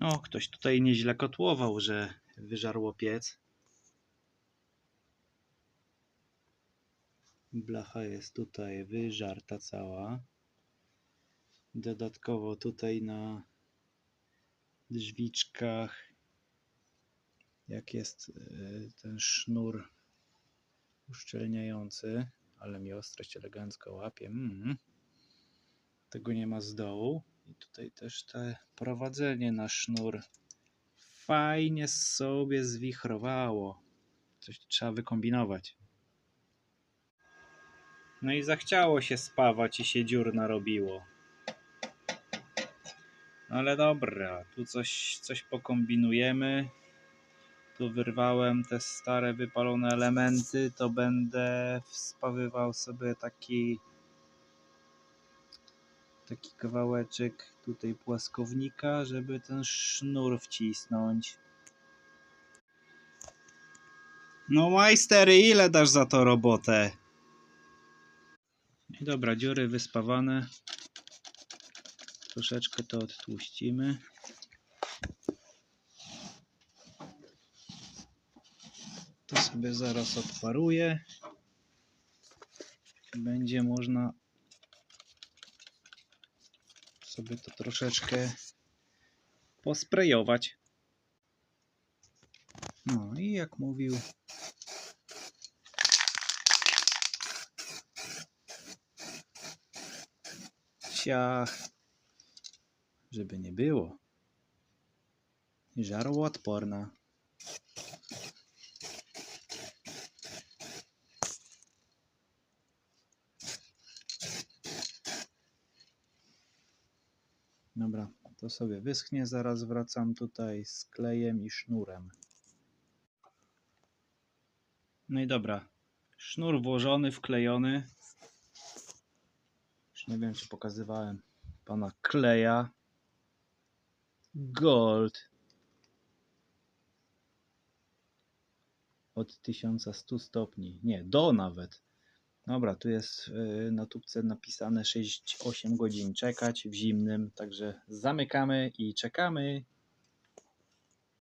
No, ktoś tutaj nieźle kotłował, że wyżarło piec. Blacha jest tutaj wyżarta cała. Dodatkowo tutaj na drzwiczkach, jak jest y, ten sznur uszczelniający, ale mi ostrość elegancko łapie. Mm. Tego nie ma z dołu. Tutaj też te prowadzenie na sznur fajnie sobie zwichrowało. Coś trzeba wykombinować. No i zachciało się spawać i się dziur narobiło. Ale dobra, tu coś, coś pokombinujemy. Tu wyrwałem te stare wypalone elementy, to będę wspawywał sobie taki taki kawałeczek tutaj płaskownika, żeby ten sznur wcisnąć. No majstery, ile dasz za to robotę? I dobra, dziury wyspawane. Troszeczkę to odtłuścimy. To sobie zaraz odparuję. Będzie można sobie to troszeczkę posprejować. No i jak mówił ciach, żeby nie było. Żarłoodporna. Dobra, to sobie wyschnie. Zaraz wracam tutaj z klejem i sznurem. No i dobra. Sznur włożony, wklejony. Już nie wiem, czy pokazywałem pana kleja. Gold. Od 1100 stopni. Nie, do nawet. Dobra, tu jest y, na tubce napisane 6-8 godzin czekać w zimnym, także zamykamy i czekamy.